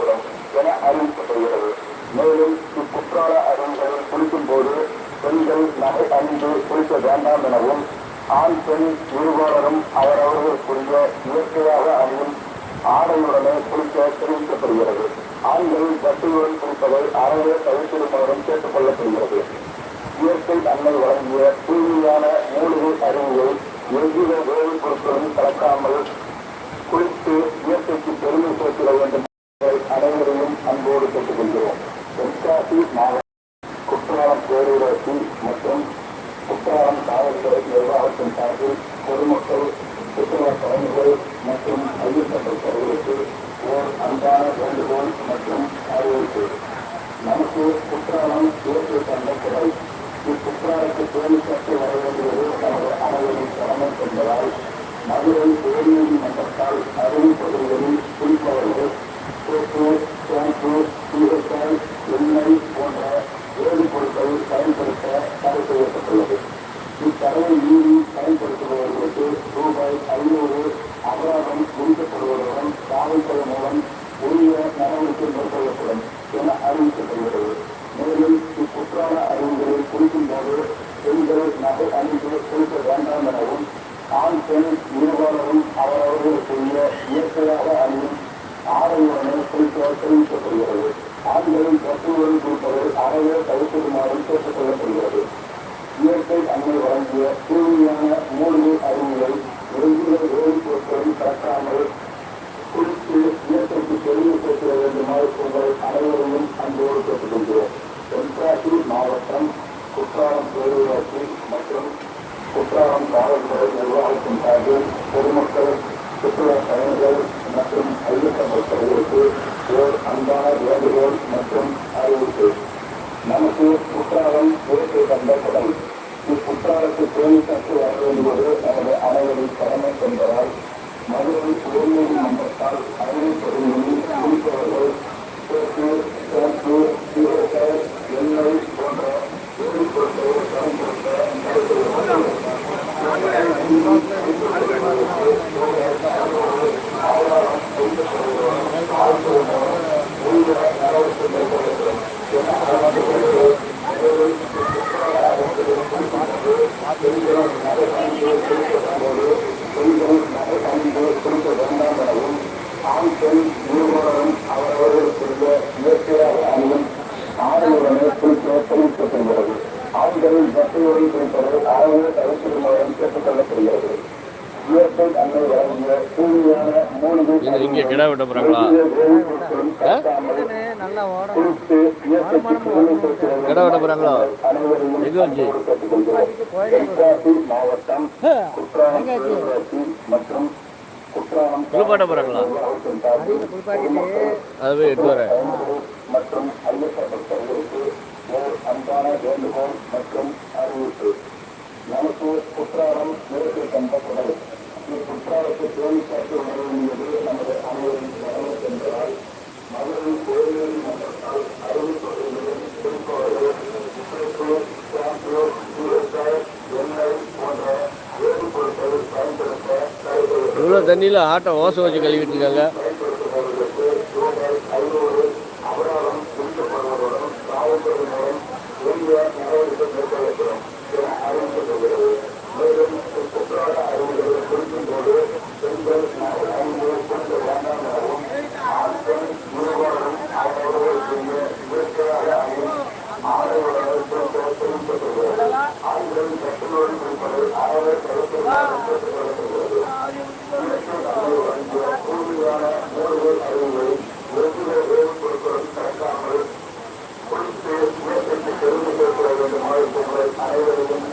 நடவடிக்கை என அறிவிக்கப்படுகிறது. மேலும் இக்குற்றால அருவிகளில் குளிக்கும் போது பெண்கள் நகை அணிந்து குளிக்க வேண்டாம் எனவும் ஆண் பெண் இருபாலரும் அவரவர்களுக்குரிய இயற்கையாக அணியும் ஆடையுடனே குளிக்க தெரிவிக்கப்படுகிறது. ஆண்கள் பட்டுடன் குளிப்பதை அறவே தவிர்த்திருப்பவரும் கேட்டுக் கொள்ளப்படுகிறது இயற்கை அன்னை வழங்கிய தூய்மையான மூலிகை அருவியை எவ்வித வேலை பொருட்களும் கலக்காமல் குளித்து இயற்கைக்கு பெருமை சேர்த்திட வேண்டும் என்பதை அனைவரையும் அன்போடு கேட்டுக்கொள்கிறோம். தென்காசி மாவட்ட குற்றாலம் பேரூராட்சி மற்றும் குற்றாலம் காவல்துறை நிர்வாகத்தின் சார்பில் பொதுமக்கள் சுற்றுலா பயணிகள் மற்றும் ஐயப்பட்டவர்களுக்கு ஓர் அன்பான வேண்டுகோள் மற்றும் அறிவிப்பு நமக்கு குற்றாலம் இயற்கை தந்த குறை இக்குற்றாலத்தை பேணி கற்று வர வேண்டியது நமது அனைவரின் கடமை என்பதால் மதுரை உயர்நீதிமன்றத்தால் அருள் பகுதிகளில் குளிப்பவர்கள் சோப்பு ஷாம்பு சீரக்காய் எண்ணெய் போன்ற வேதிப்பொருட்கள் பயன்படுத்த தடை செய்யப்பட்டுள்ளது இத்தடையை மீறி பயன்படுத்துபவர்களுக்கு ரூபாய் ஐநூறு அபராதம் முடிக்கப்படுவதுடன் காவல்துறை மூலம் உரிய நடவடிக்கை மேற்கொள்ளப்படும் என அறிவிக்கப்படுகிறது மேலும் இக்குற்றால அறிவுகளில் குளிக்கும் போது பெண்கள் நகை அணிந்து குளிக்க வேண்டாம் எனவும் ஆண் பெண் இருபாலரும் அவரவர்களுக்குரிய இயற்கையாக அணியும் ஆடையுடனே குளிக்க தெரிவிக்கப்படுகிறது ஆண்களின் கட்டுடன் குளிப்பதை அறவே தவிர்த்திடுமாறும் கேட்டுக் கொள்ளப்படுகிறது இயற்கை தன்மை வழங்கிய தூய்மையான மூலிகை அறிவுகளை எவ்வித வேதிப் பொருட்களும் கலக்காமல் குறித்து இயற்கைக்கு பெருமை சேர்த்திட வேண்டுமாறு உங்கள் அனைவரையும் அன்போடு கேட்டுக்கொள்கிறோம் தென்காசி மாவட்டம் குற்றாலம் பேரூராட்சி மற்றும் குற்றாலம் காவல்துறை நிர்வாகத்தின் சார்பில் பொதுமக்கள் சுற்றுலா பயணிகள் மற்றும் ஐயப்பட்டவர்களுக்கு ஓர் அன்பான வேண்டுகோள் மற்றும் அறிவிப்பு நமக்கு குற்றாலம் இயற்கை தந்த கடை இக்குற்றாலத்தை பேணி கற்று வர வேண்டுவது நமது அனைவரின் கடமை என்பதால் மதுரை உயர்நீதிமன்றத்தால் அறிவிப்பதில் குடிப்பவர்கள் சோப்பு ஷாம்பு சீரக்காய் எண்ணெய் போன்ற வேதிப்பொருட்களை பயன்படுத்த தடை செய்யப்பட்டுள்ளது பெண்கள் நகை அணிந்து குளிக்க வேண்டாம் எனவும் ஆண் பெண் இருவரும் அவரவர்களுக்குரிய இயற்கையாக அணியும் ஆடையுடனே குளிக்க தெரிவிக்கப்படுகிறது ஆண்களின் பக்தியுடன் குளிப்பதை அறவே தவிர்த்திருமாறும் கேட்டுக் கொள்ளப்படுகிறது. இயற்கை அன்னை வழங்கிய தூய்மையான மூலிகை இது இங்கே கிடா வேண்டும் கிடா தென்காசி மாவட்டம் மற்றும் குளிப்பாட்ட குளிப்பாட்டிட்டு. அது போய் எட்டு வரேன். மற்றும் வேண்டுகோள் மற்றும் அறிவிப்பு நமக்கு குற்றாலம் இயற்கை தந்த குடல் இக்குற்றாலத்தை பேணி காத்து நமது அனைவரின் கடமை என்பதால் மதுரை உயர்நீதிமன்றத்தால் அறிவிப்பவர்களும் குறிப்பவர்கள் எண்ணெய் போன்ற பயன்படுத்த இவ்வளோ தண்ணியில் ஆட்டை ஓசை வச்சு கழுவிட்டு இருக்காங்க.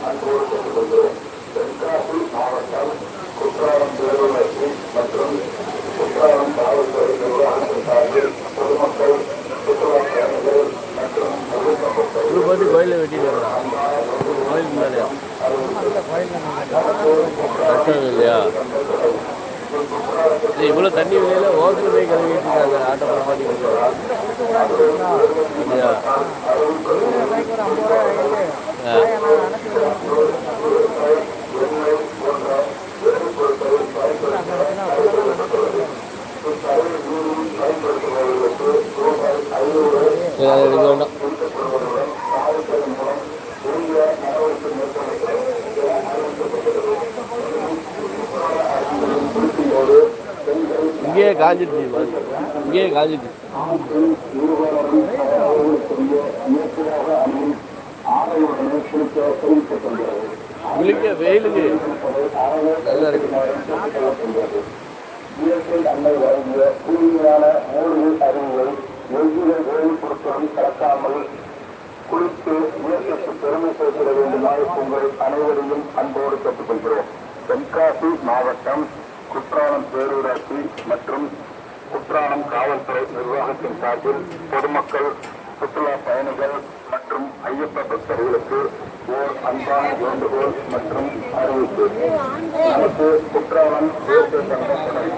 அனைவரையும் தென்காசி மாவட்டம் குற்றாலம் பேரூராட்சி மற்றும் குற்றாலம் காவல்துறை நிர்வாகத்தின் சார்பில் பொதுமக்கள் சுற்றுலா பயணிகள் மற்றும் கோயிலில் வெட்டிட்டு கோயில் முன்னாடியா இல்லையா இவ்வளோ தண்ணி வெளியில ஓரத்தில் போய் கழுவிட்டு இருக்காங்க ஆட்டோ பாட்டி இல்லையா வேண்டாம் இங்கேயே காஞ்சிடுச்சு பாரு. இங்கேயே காஞ்சிடுச்சு குளிக்க வெயிலுக்கு. நல்லா இருக்கு இயற்கை அன்னை வழங்கிய தூய்மையான மூலிகை அறிவுகள் எவ்வித வேலை பொருட்களும் கலக்காமல் குளித்து இயற்கைக்கு பெருமை சேர்த்திட வேண்டுமாய் உங்கள் அனைவரையும் அன்போடு கேட்டுக்கொள்கிறோம் தென்காசி மாவட்டம் குற்றாலம் பேரூராட்சி மற்றும் குற்றாலம் காவல்துறை நிர்வாகத்தின் சார்பில் பொதுமக்கள் சுற்றுலா பயணிகள் மற்றும் ஐயப்ப பக்தர்களுக்கு ஓர் அன்பான வேண்டுகோள் மற்றும் அறிவிப்பு. நமக்கு குற்றாலம் தேசிய சங்கத்தினர்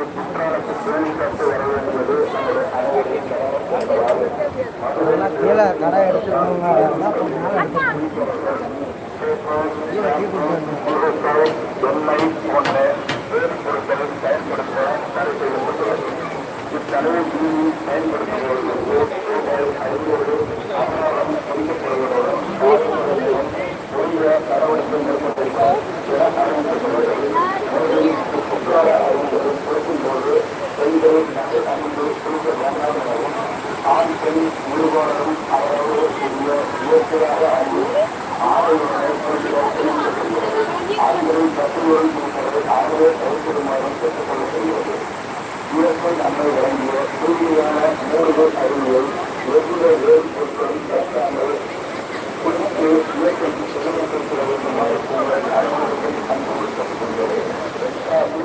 இக்குற்றாலத்தில் பேணி காத்து வர வேண்டியது எண்ணெய் போன்ற வேறு பொருட்களை பயன்படுத்த தடை செய்யப்பட்டுள்ளது இத்தடவை பயன்படுத்துவோருக்கு ரூபாய் ஐநூறு அபராதம் விதிக்கப்படுவதுடன் Thank you.